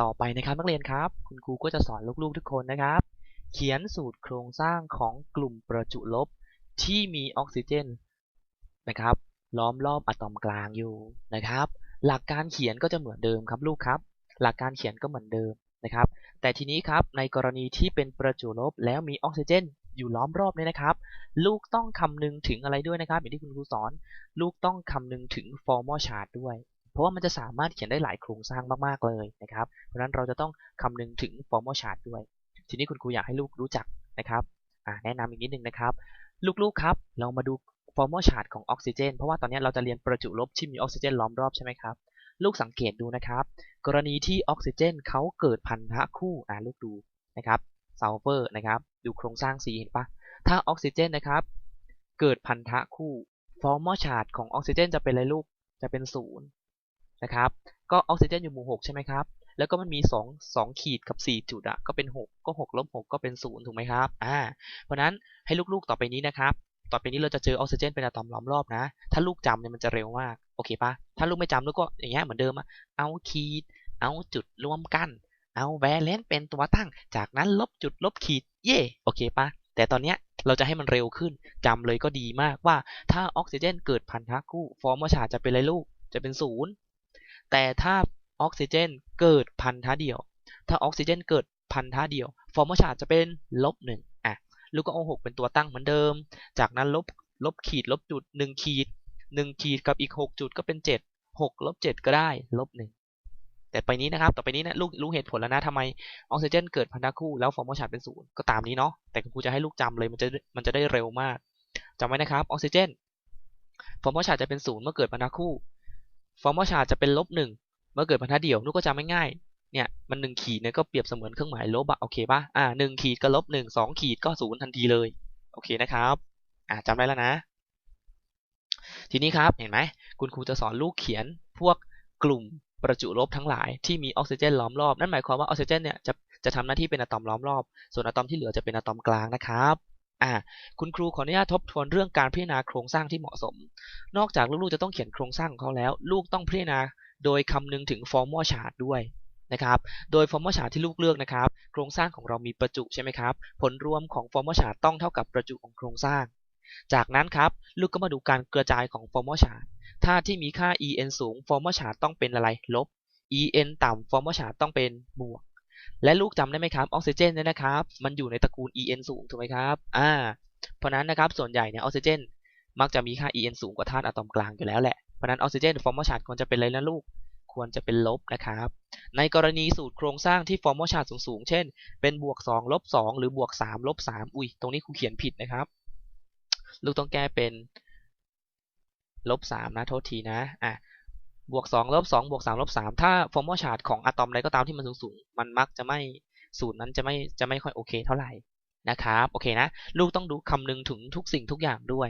ต่อไปนะครับนักเรียนครับ คุณครูก็จะสอนลูกๆทุกคนนะครับ เขียนสูตรโครงสร้างของกลุ่มประจุลบที่มีออกซิเจนนะครับ ล้อมรอบอะตอมกลางอยู่นะครับ หลักการเขียนก็จะเหมือนเดิมครับลูกครับ หลักการเขียนก็เหมือนเดิมนะครับ แต่ทีนี้ครับในกรณีที่เป็นประจุลบแล้วมีออกซิเจนอยู่ล้อมรอบเนี่ยนะครับ ลูกต้องคำนึงถึงอะไรด้วยนะครับอย่างที่คุณครูสอน ลูกต้องคำนึงถึง formal chart ด้วย เพราะว่ามันจะสามารถเขียนได้หลายโครงสร้างมากๆเลยนะครับ เพราะฉะนั้นเราจะต้องคำนึงถึง formal chart ด้วย ทีนี้คุณครูอยากให้ลูกรู้จักนะครับแนะนำอีกนิดนึงนะครับ ลูกๆครับ เรามาดู formal chart ของออกซิเจนเพราะว่าตอนนี้เราจะเรียนประจุลบที่มีออกซิเจนล้อมรอบใช่ไหมครับ ลูกสังเกตดูนะครับ กรณีที่ออกซิเจนเขาเกิดพันธะคู่อ่าลูกดูนะครับซัลเฟอร์นะครับ ดูโครงสร้าง C เห็นปะถ้าออกซิเจนนะครับ เกิดพันธะคู่ formal chart ของออกซิเจนจะเป็นอะไรลูกจะเป็นศูนย์ นะครับ ก็ออกซิเจนอยู่หมู่ 6 ใช่ไหมครับ แล้วก็มันมี 2 2 ขีดกับ 4 จุดอะก็เป็น 6 ก็6ลบ6ก็เป็น 0 ถูกไหมครับ อ่า เพราะนั้นให้ลูกๆต่อไปนี้นะครับ ต่อไปนี้เราจะเจอออกซิเจนเป็นอะตอมล้อมรอบนะ ถ้าลูกจำเนี่ยมันจะเร็วมาก โอเคปะถ้าลูกไม่จำลูกก็อย่างเงี้ยเหมือนเดิมอะเอาขีด เอาจุดรวมกัน เอาแวเลนเป็นตัวตั้ง จากนั้นลบจุดลบขีด เย่โอเคปะแต่ตอนเนี้ยเราจะให้มันเร็วขึ้นจำเลยก็ดีมากว่าถ้าออกซิเจนเกิดพันธะคู่ ฟอร์มวชาจะเป็นอะไรลูก จะเป็นศูนย์ แต่ถ้าออกซิเจนเกิดพันธะเดียว ถ้าออกซิเจนเกิดพันธะเดียว ฟอร์มชาจะเป็นลบหนึ่งอะลูกก็เอาหกเป็นตัวตั้งเหมือนเดิม จากนั้นลบลบขีดลบจุดหนึ่งขีดหนึ่งขีดกับอีกหกจุดก็เป็นเจ็ดหกลบเจ็ดก็ได้ลบหนึ่งแต่ไปนี้นะครับ ต่อไปนี้นะลูกรู้เหตุผลแล้วนะทำไมออกซิเจนเกิดพันธะคู่แล้วฟอร์มชาร์เป็นศูนย์ก็ตามนี้เนาะแต่ครูจะให้ลูกจำเลยมันจะมันจะได้เร็วมากจำไว้นะครับออกซิเจนฟอร์มชาร์จะเป็นศูนย์เมื่อเกิดพันธะคู่ ฟอร์มชาจะเป็นลบหนึ่งเมื่อเกิดพันธะเดี่ยวลูกก็จำไม่ง่ายเนี่ยมันหนึ่งขีดเนี่ยก็เปรียบเสมือนเครื่องหมายลบอะโอเคป่ะอ่าหนึ่งขีดก็ลบหนึ่งสองขีดก็ศูนย์ทันทีเลยโอเคนะครับอ่าจำได้แล้วนะ ทีนี้ครับเห็นไหมคุณครูจะสอนลูกเขียนพวกกลุ่มประจุลบทั้งหลายที่มีออกซิเจนล้อมรอบ นั่นหมายความว่าออกซิเจนเนี่ยจะจะทำหน้าที่เป็นอะตอมล้อมรอบ ส่วนอะตอมที่เหลือจะเป็นอะตอมกลางนะครับ อ่าคุณครูขออนุญาตทบทวนเรื่องการพิจารณาโครงสร้างที่เหมาะสม นอกจากลูกๆจะต้องเขียนโครงสร้างของเขาแล้ว ลูกต้องพิจารณาโดยคำนึงถึง formal chart ด้วยนะครับ โดย formal chart ที่ลูกเลือกนะครับ โครงสร้างของเรามีประจุใช่ไหมครับ ผลรวมของ formal chart ต้องเท่ากับประจุของโครงสร้าง จากนั้นครับลูกก็มาดูการกระจายของ formal chart ถ้าที่มีค่า en สูง formal chart ต้องเป็นอะไรลบ en ต่ำ formal chart ต้องเป็นบวก และลูกจำได้ไหมครับออกซิเจนเนี่ยนะครับ มันอยู่ในตระกูล en สูงถูกไหมครับอ่าเพราะนั้นนะครับส่วนใหญ่เนี่ยออกซิเจน มักจะมีค่า en สูงกว่าธาตุอะตอมกลางอยู่แล้วแหละเพราะนั้นออกซิเจน formal chart ควรจะเป็นอะไรนะลูกควรจะเป็นลบนะครับ ในกรณีสูตรโครงสร้างที่ formal chart สูงๆ เช่น เป็นบวก 2 ลบ 2 หรือบวก 3 ลบ 3 อุ้ย ตรงนี้ครูเขียนผิดนะครับ ลูกต้องแก้เป็นลบ 3 นะ โทษทีนะ อะ บวก2ลบ2บวก3ลบ3ถ้า formal chart ของอะตอมใดก็ตามที่มันสูงๆ มันมักจะไม่สูตรนั้นจะไม่จะไม่ค่อยโอเคเท่าไหร่นะครับโอเคนะ ลูกต้องดูคำนึงถึงทุกสิ่งทุกอย่างด้วย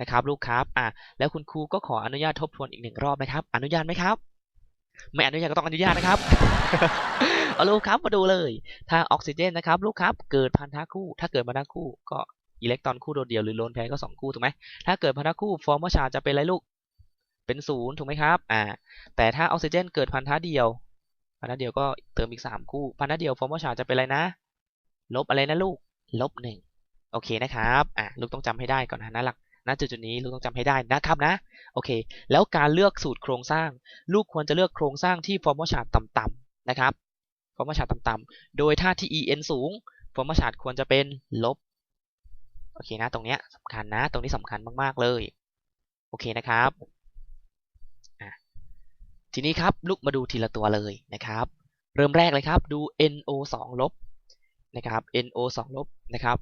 นะครับลูกครับอะแล้วคุณครูก็ขออนุญาตทบทวนอีกหนึ่งรอบนะครับ อนุญาตไหมครับ ไม่อนุญาตก็ต้องอนุญาตนะครับเอาลูกครับมาดูเลย ถ้าออกซิเจนนะครับ ลูกครับ เกิดพันธะคู่ ถ้าเกิดพันธะคู่ก็อิเล็กตรอนคู่โดดเดี่ยวหรือโลนแพรก็สองคู่ถูกไหมถ้าเกิดพันธะคู่ฟอร์มชาจะเป็นอะไรลูก เป็นศูนย์ถูกไหมครับอ่าแต่ถ้าออกซิเจนเกิดพันธะเดียว พันธะเดียวก็เติมอีกสามคู่ พันธะเดียวฟอร์มชาจะเป็นอะไรนะ ลบอะไรนะลูก ลบหนึ่งโอเคนะครับอ่าลูกต้องจำให้ได้ก่อนนะนะหลักณจุดจุดนี้ลูกต้องจำให้ได้นะครับนะโอเค แล้วการเลือกสูตรโครงสร้าง ลูกควรจะเลือกโครงสร้างที่ฟอร์มชาร์ตต่ำๆนะครับฟอร์มชาร์ตต่ำๆโดยถ้าที่ en สูงฟอร์มชาร์ควรจะเป็นลบโอเคนะตรงเนี้ยสำคัญนะ ตรงนี้สำคัญมากๆเลย โอเคนะครับ ทีนี้ครับลูกมาดูทีละตัวเลยนะครับ เริ่มแรกเลยครับดู NO 2ลบนะครับ NO 2ลบนะครับ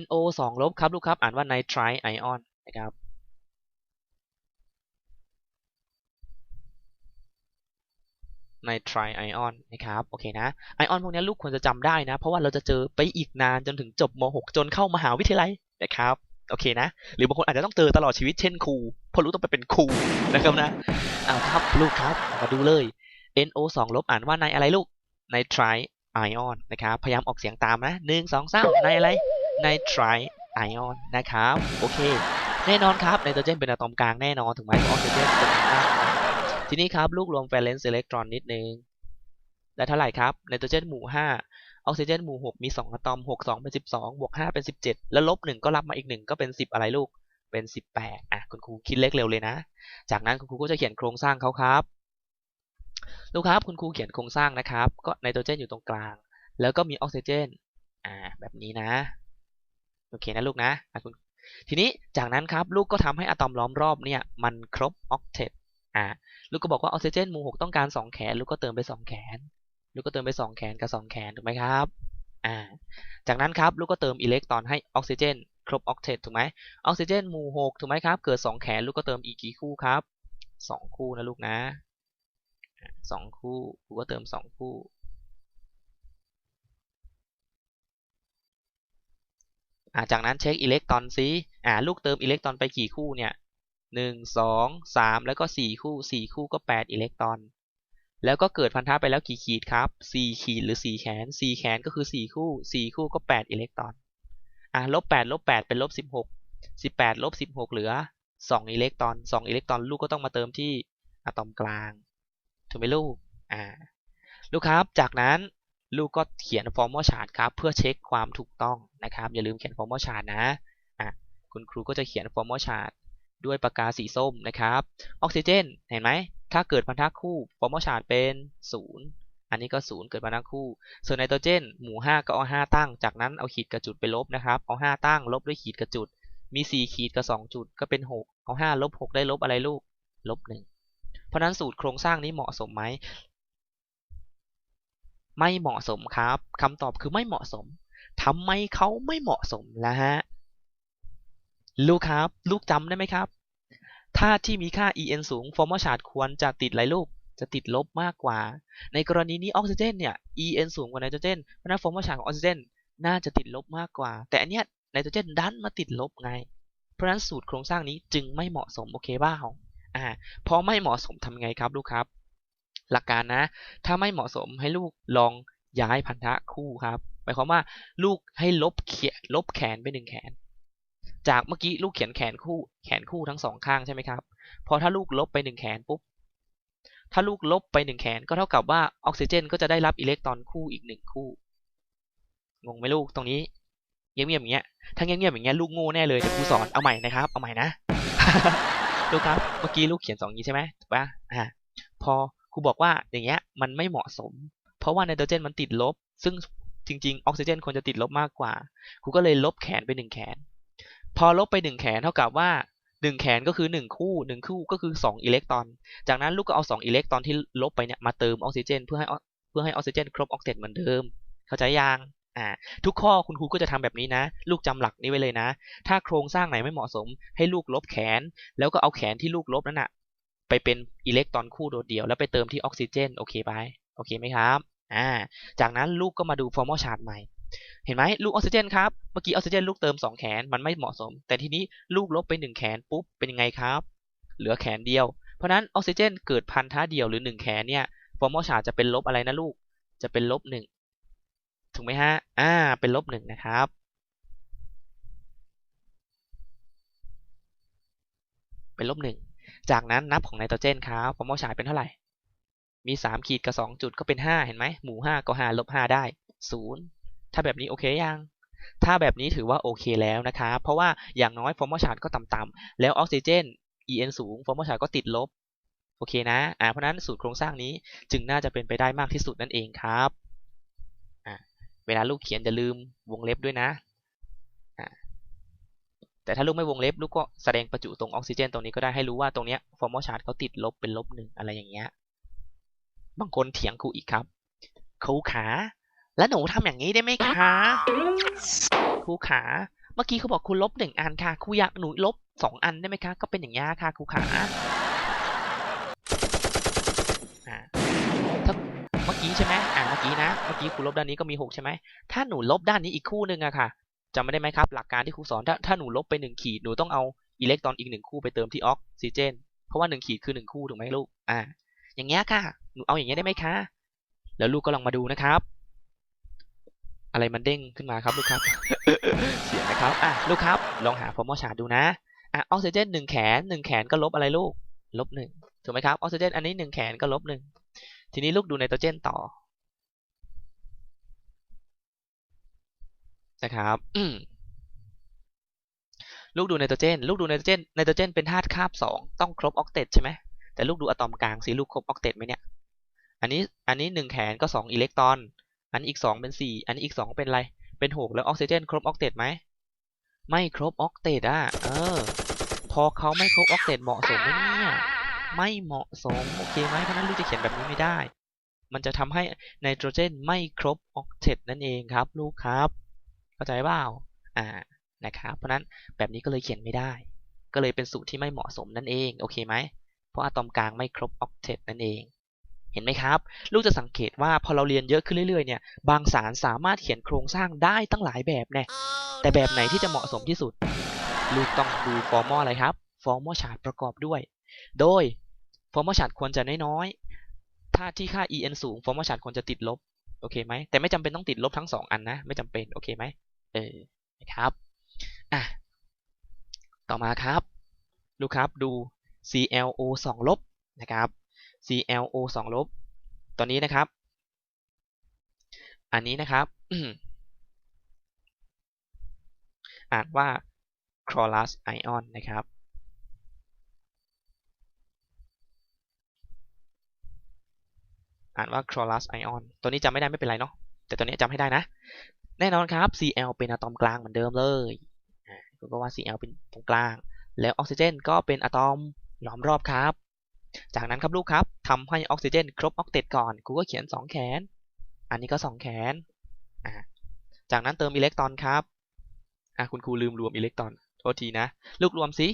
NO 2ลบครับลูกครับ อ่านว่า nitrite ion นะครับ nitrite ion นะครับโอเคนะไอออนพวกนี้ลูกควรจะจำได้นะ เพราะว่าเราจะเจอไปอีกนานจนถึงจบม .6 จนเข้ามหาวิทยาลัยนะครับ โอเคนะ หรือบางคนอาจจะต้องเจอตลอดชีวิตเช่นครูพราะรู้ต้องไปเป็นครูนะครับนะเอาครับลูกครับมาดูเลย NO 2 ลบอ่านว่าในอะไรลูก nitrite ion นะครับพยายามออกเสียงตามนะหนึ่งสองสามในอะไร nitrite ion นะครับโอเค แน่นอนครับไนโตรเจนเป็นอะตอมกลางแน่นอนถูกไหมออกซิเจนเป็นมทีนี้ครับลูกรวม valence electron นิดนึงได้เท่าไหร่ครับไนโตรเจนหมู่ห้า ออกซิเจนหมู่หกมีสองอะตอมหกสองเป็นสิบสองบวกห้าเป็นสิบเจ็ดแล้วลบหนึ่งก็รับมาอีกหนึ่งก็เป็นสิบอะไรลูกเป็นสิบแปดอะคุณครูคิดเลขเร็วเลยนะ จากนั้นคุณครูก็จะเขียนโครงสร้างเขาครับลูกครับคุณครูเขียนโครงสร้างนะครับ ก็ไนโตรเจนอยู่ตรงกลาง แล้วก็มีออกซิเจนอ่าแบบนี้นะโอเคนะลูกนะคุณทีนี้จากนั้นครับลูกก็ทำให้อะตอมล้อมรอบเนี่ยมันครบออกเทตอ่าลูกก็บอกว่าออกซิเจนหมู่หกต้องการสองแขน ลูกก็เติมไปสองแขน ลูกก็เติมไปสองแขนกับสองแขนถูกไหมครับอ่าจากนั้นครับลูกก็เติมอิเล็กตรอนให้ออกซิเจน ครบออกเทตถูกไหมออกซิเจนหมู่หกถูกไหมครับ เกิดสองแขนลูกก็เติมอีกกี่คู่ครับสองคู่นะลูกนะสองคู่ลูกก็เติมสองคู่าจากนั้นเช็คอิเล็กตรอนซิอ่าลูกเติมอิเล็กตรอนไปกี่คู่เนี่ยหนึ่งสองสามแล้วก็สี่คู่สี่คู่ก็แปดอิเล็กตรอน แล้วก็เกิดพันธะไปแล้วกี่ขีดครับสี่ขีดหรือสี่แขนสี่แขนก็คือสี่คู่สี่คู่ก็แปดอิเล็กตรอน อ่าลบแปดลบแปดเป็นลบสิบหกสิบแปดลบสิบหกเหลือสองอิเล็กตรอนสองอิเล็กตรอนลูกก็ต้องมาเติมที่อะตอมกลาง ถูกไหมลูก อ่า ลูกครับ จากนั้นลูกก็เขียนฟอร์มอลชาร์ตครับ เพื่อเช็คความถูกต้องนะครับ อย่าลืมเขียนฟอร์มอลชาร์ตนะ อะ คุณครูก็จะเขียนฟอร์มอลชาร์ตด้วยปากกาสีส้มนะครับ ออกซิเจน เห็นไหม ถ้าเกิดพันธะคู่ฟอร์มอลชาร์ตเป็นศูนย์อันนี้ก็ศูนย์เกิดพันธะคู่ ส่วนไนโตรเจน หมู่ห้าก็เอาห้าตั้ง จากนั้นเอาขีดกับจุดไปลบนะครับเอาห้าตั้ง ลบด้วยขีดกับจุด มีสี่ขีดกับสองจุดก็เป็นหกเอาห้าลบหกได้ลบอะไรลูกลบหนึ่งเพราะนั้นสูตรโครงสร้างนี้เหมาะสมไหมไม่เหมาะสมครับคำตอบคือไม่เหมาะสมทำไมเขาไม่เหมาะสมล่ะฮะลูกครับ ลูกจำได้ไหมครับ ถ้าที่มีค่า en สูง formal chart ควรจะติดอะไรลูก จะติดลบมากกว่า ในกรณีนี้ออกซิเจนเนี่ย en สูงกว่าไนโตรเจน เพราะนั้น formal chart ของออกซิเจนน่าจะติดลบมากกว่า แต่อันเนี้ยไนโตรเจนดันมาติดลบไง เพราะฉะนั้นสูตรโครงสร้างนี้จึงไม่เหมาะสมโอเคบ้าของอ่า พอไม่เหมาะสมทำไงครับลูกครับ หลักการนะ ถ้าไม่เหมาะสมให้ลูกลองย้ายพันธะคู่ครับหมายความว่าลูกให้ลบเขียลบแขนไปหนึ่งแขน จากเมื่อกี้ลูกเขียนแขนคู่แขนคู่ทั้งสองข้างใช่ไหมครับพอถ้าลูกลบไปหนึ่งแขนปุ๊บถ้าลูกลบไปหนึ่งแขนก็เท่ากับว่าออกซิเจน ก็จะได้รับอิเล็กตรอนคู่อีกหนึ่งคู่งงไหมลูกตรงนี้เงียบๆอย่างเงี้ยถ้าเงียบๆอย่างเงี้ยลูกโง่แน่เลยเดี๋ยวครูสอนเอาใหม่นะครับ เอาใหม่นะลูกครับเมื่อกี้ลูกเขียนสองนี้ใช่ไหมถูกปะอ่าพอครูบอกว่าอย่างเงี้ยมันไม่เหมาะสม เพราะว่าไนโตรเจนมันติดลบ ซึ่งจริงๆออกซิเจนควรจะติดลบมากกว่าครูก็เลยลบแขนไปหนึ่งแขน พอลบไปหนึ่งแขนเท่ากับว่าหนึ่งแขนก็คือหนึ่งคู่หนึ่งคู่ก็คือสองอิเล็กตรอน จากนั้นลูกก็เอาสองอิเล็กตรอนที่ลบไปเนี่ยมาเติมออกซิเจน เพื่อให้เพื่อให้ออกซิเจน ครบออกเทตเหมือนเดิม เข้าใจยังอ่าทุกข้อคุณครูก็จะทำแบบนี้นะ ลูกจำหลักนี้ไว้เลยนะ ถ้าโครงสร้างไหนไม่เหมาะสม ให้ลูกลบแขน แล้วก็เอาแขนที่ลูกลบนั้นนะไปเป็นอิเล็กตรอนคู่โดดเดี่ยวแล้วไปเติมที่ออกซิเจนโอเคไหมโอเคไหมครับอ่าจากนั้นลูกก็มาดูฟอร์มอลชาร์ตใหม่ เห็นไหมลูกออกซิเจนครับ เมื่อกี้ออกซิเจนลูกเติม 2 แขนมันไม่เหมาะสม แต่ทีนี้ลูกลบไป 1 แขนปุ๊บเป็นยังไงครับ เหลือแขนเดียว เพราะนั้นออกซิเจนเกิดพันธะเดียวหรือ 1 แขนเนี่ยฟอร์มอลชาจะเป็นลบอะไรนะลูก จะเป็นลบ1ถูกไหมฮะ อ่า เป็นลบ1นะครับเป็นลบ1จากนั้นนับของไนโตรเจนครับฟอร์มอลชาร์ตเป็นเท่าไหร่ มี 3 ขีดกับ 2 จุดก็เป็น 5 เห็นไหม หมู่ 5 ก็ 5 ลบ 5 ได้ 0 ถ้าแบบนี้โอเคยัง ถ้าแบบนี้ถือว่าโอเคแล้วนะครับเพราะว่าอย่างน้อยฟอร์มอลชาร์ตก็ต่ำๆแล้วออกซิเจน En สูงฟอร์มอลชาร์ตก็ติดลบโอเคนะอ่าเพราะนั้นสูตรโครงสร้างนี้จึงน่าจะเป็นไปได้มากที่สุดนั่นเองครับอ่าเวลาลูกเขียนอย่าลืมวงเล็บด้วยนะอ่าแต่ถ้าลูกไม่วงเล็บลูกก็แสดงประจุตรงออกซิเจนตรงนี้ก็ได้ให้รู้ว่าตรงเนี้ยฟอร์มอลชาร์ตเขาติดลบเป็นลบหนึ่งอะไรอย่างเงี้ยบางคนเถียงครูอีกครับครูขา แล้วหนูทำอย่างนี้ได้ไหมคะครูขา เมื่อกี้เขาบอกครูลบหนึ่งอันค่ะครูอยากหนูลบสองอันได้ไหมคะ ก็เป็นอย่างนี้ค่ะครูขาอ่าถ้าเมื่อกี้ใช่ไหมอ่าเมื่อกี้นะ เมื่อกี้ครูลบด้านนี้ก็มีหกใช่ไหมถ้าหนูลบด้านนี้อีกคู่หนึ่งอะค่ะจำไม่ได้ไหมครับ หลักการที่ครูสอนถ้าถ้าหนูลบไปหนึ่งขีดหนูต้องเอาอิเล็กตรอนอีกหนึ่งคู่ไปเติมที่ออกซิเจน เพราะว่าหนึ่งขีดคือหนึ่งคู่ถูกไหมลูก อ่า อย่างเงี้ยค่ะ หนูเอาอย่างเงี้ยได้ไหมคะ แล้วลูกก็ลองมาดูนะครับ อะไรมันเด้งขึ้นมาครับลูกครับเสียนะครับอะลูกครับลองหาฟอร์มอชาร์ดูนะอะออกซิเจนหนึ่งแขนหนึ่งแขนก็ลบอะไรลูกลบหนึ่งถูกไหมครับออกซิเจนอันนี้หนึ่งแขนก็ลบหนึ่งทีนี้ลูกดูไนโตรเจนต่อนะครับลูกดูไนโตรเจน ลูกดูไนโตรเจนไนโตรเจนเป็นธาตุคาบสองต้องครบออกเทตใช่ไหมแต่ลูกดูอะตอมกลางสิลูกครบออกเทตไหมเนี่ยอันนี้อันนี้หนึ่งแขนก็สองอิเล็กตรอน อันอีกสองเป็นสี่อันอีกสองเป็นอะไร เป็นหกแล้วออกซิเจนครบออกเตตไหม ไม่ครบออกเตตอะ เออ พอเขาไม่ครบออกเตตเหมาะสมไหมเนี่ย ไม่เหมาะสม โอเคไหมเพราะนั้นลูกจะเขียนแบบนี้ไม่ได้ มันจะทำให้ไนโตรเจนไม่ครบออกเตตนั่นเองครับ ลูกครับ เข้าใจเปล่า อ่า นะครับ เพราะนั้นแบบนี้ก็เลยเขียนไม่ได้ ก็เลยเป็นสูตรที่ไม่เหมาะสมนั่นเอง โอเคไหม เพราะอะตอมกลางไม่ครบออกเทตนั่นเอง เห็นไหมครับ ลูกจะสังเกตว่าพอเราเรียนเยอะขึ้นเรื่อยๆเนี่ยบางสารสามารถเขียนโครงสร้างได้ตั้งหลายแบบแน่แต่แบบไหนที่จะเหมาะสมที่สุด ลูกต้องดูฟอร์มอลอะไรครับฟอร์มอลชาร์ตประกอบด้วย โดยฟอร์มอลชาร์ตควรจะน้อยๆถ้าที่ค่า en สูงฟอร์มอลชาร์ตควรจะติดลบโอเคไหมแต่ไม่จำเป็นต้องติดลบทั้งสองอันนะ ไม่จำเป็นโอเคไหมเออนะครับอะต่อมาครับ ลูกครับดู CLO 2 ลบนะครับ CLO 2ลบตัวนี้นะครับ อันนี้นะครับ อ่านว่า chlorus ion นะครับอ่านว่า chlorus ion ตัวนี้จำไม่ได้ไม่เป็นไรเนาะ แต่ตัวนี้จำให้ได้นะ แน่นอนครับ Cl เป็นอะตอมกลางเหมือนเดิมเลยก็ว่า Cl เป็นตรงกลาง แล้วออกซิเจนก็เป็นอะตอมล้อมรอบครับ จากนั้นครับลูกครับทำให้ออกซิเจนครบออกเตตก่อนครูก็เขียน 2 แขน อันนี้ก็ 2 แขนจากนั้นเติมอิเล็กตรอนครับคุณครูลืมรวมอิเล็กตรอนโทษทีนะ ลูกรวมสิ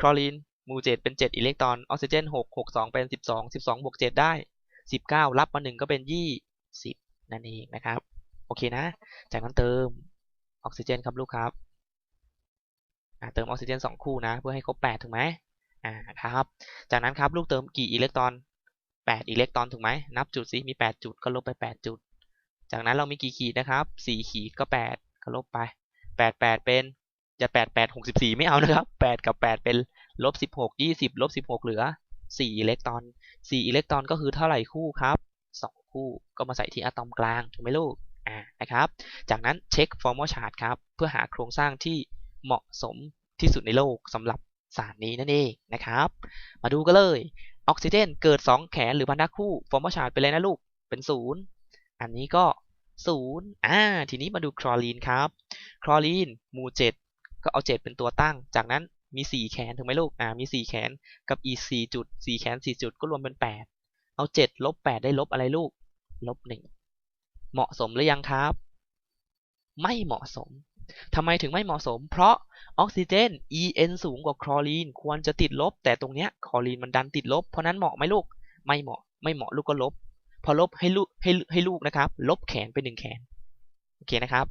คลอรีนมูเจตเป็น 7 อิเล็กตรอนออกซิเจน6 6 2 เป็น 12 12บวก7ได้ 19 รับมา1ก็เป็น 20 นั่นเองนะครับ โอเคนะ จากนั้นเติมออกซิเจนครับลูกครับเติมออกซิเจน 2 คู่นะ เพื่อให้ครบ 8 ถูกไหม อ่าครับ จากนั้นครับลูกเติมกี่อิเล็กตรอน 8 อิเล็กตรอนถูกไหมนับจุดสิมี 8 จุดก็ลบไป 8 จุด จากนั้นเรามีกี่ขีดนะครับ 4 ขีดก็ 8 ก็ลบไป 8 8 เป็นจะ8 8 64 ไม่เอานะครับ 8 กับ 8 เป็นลบ16 20ลบ16 เหลือ 4 อิเล็กตรอน 4 อิเล็กตรอนก็คือเท่าไหร่คู่ครับ 2 คู่ก็มาใส่ที่อะตอมกลางถูกไหมลูกอ่านะครับ จากนั้นเช็คฟอร์มอลชาร์ตครับ เพื่อหาโครงสร้างที่เหมาะสมที่สุดในโลกสำหรับ สารนี้นั่นเองนะครับ มาดูกันเลย ออกซิเจนเกิด 2 แขนหรือพันธะคู่ฟอร์มชาร์ตเป็นเลยนะลูก เป็น 0 อันนี้ก็ 0 อ่า ทีนี้มาดูคลอรีนครับ คลอรีนหมู่ 7 ก็เอา 7 เป็นตัวตั้ง จากนั้นมี 4 แขนถูกไหมลูก อ่า มี 4 แขนกับอี4จุด 4 แขน 4 จุดก็รวมเป็น 8 เอา 7 ลบ 8 ได้ลบอะไรลูก ลบ 1 เหมาะสมหรือยังครับ ไม่เหมาะสม ทำไมถึงไม่เหมาะสม เพราะออกซิเจน En สูงกว่าคลอรีน ควรจะติดลบ แต่ตรงเนี้ยคลอรีนมันดันติดลบ เพราะนั้นเหมาะไหมลูก ไม่เหมาะ ไม่เหมาะลูกก็ลบ พอลบให้ลูกให้ให้ลูกนะครับ ลบแขนไปหนึ่งแขน โอเคนะครับ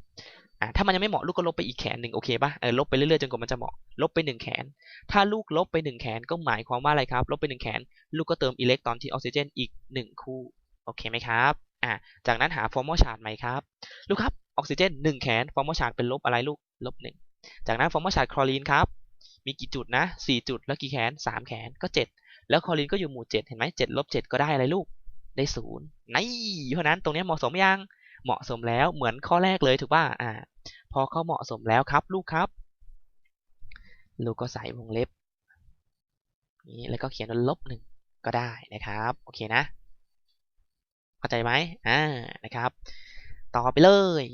อ่าถ้ามันยังไม่เหมาะลูกก็ลบไปอีกแขนหนึ่งโอเคปะเออลบไปเรื่อยๆจนกว่ามันจะเหมาะ ลบไปหนึ่งแขน ถ้าลูกลบไปหนึ่งแขนก็หมายความว่าอะไรครับ ลบไปหนึ่งแขน ลูกก็เติมอิเล็กตรอนที่ออกซิเจนอีกหนึ่งคู่ โอเคไหมครับ อ่าจากนั้นหาฟอร์มอลชาร์ตใหม่ครับ ลูกครับ ออกซิเจน1แขนฟอร์มอชาร์เป็นลบอะไรลูกลบ1จากนั้นฟอร์มอชาร์คลอรีนครับมีกี่จุดนะ4จุดแล้วกี่แขน 3 แขนก็ 7 แล้วคลอรีนก็อยู่หมู่ 7 เห็นไหม7ลบ7ก็ได้อะไรลูกได้0นี่เพราะนั้นตรงนี้เหมาะสมยังเหมาะสมแล้วเหมือนข้อแรกเลยถูกป่ะอ่า พอเขาเหมาะสมแล้วครับลูกครับ ลูกก็ใส่วงเล็บนี่แล้วก็เขียนลบหนึ่งก็ได้นะครับโอเคนะเข้าใจไหมอ่านะครับ ต่อไปเลย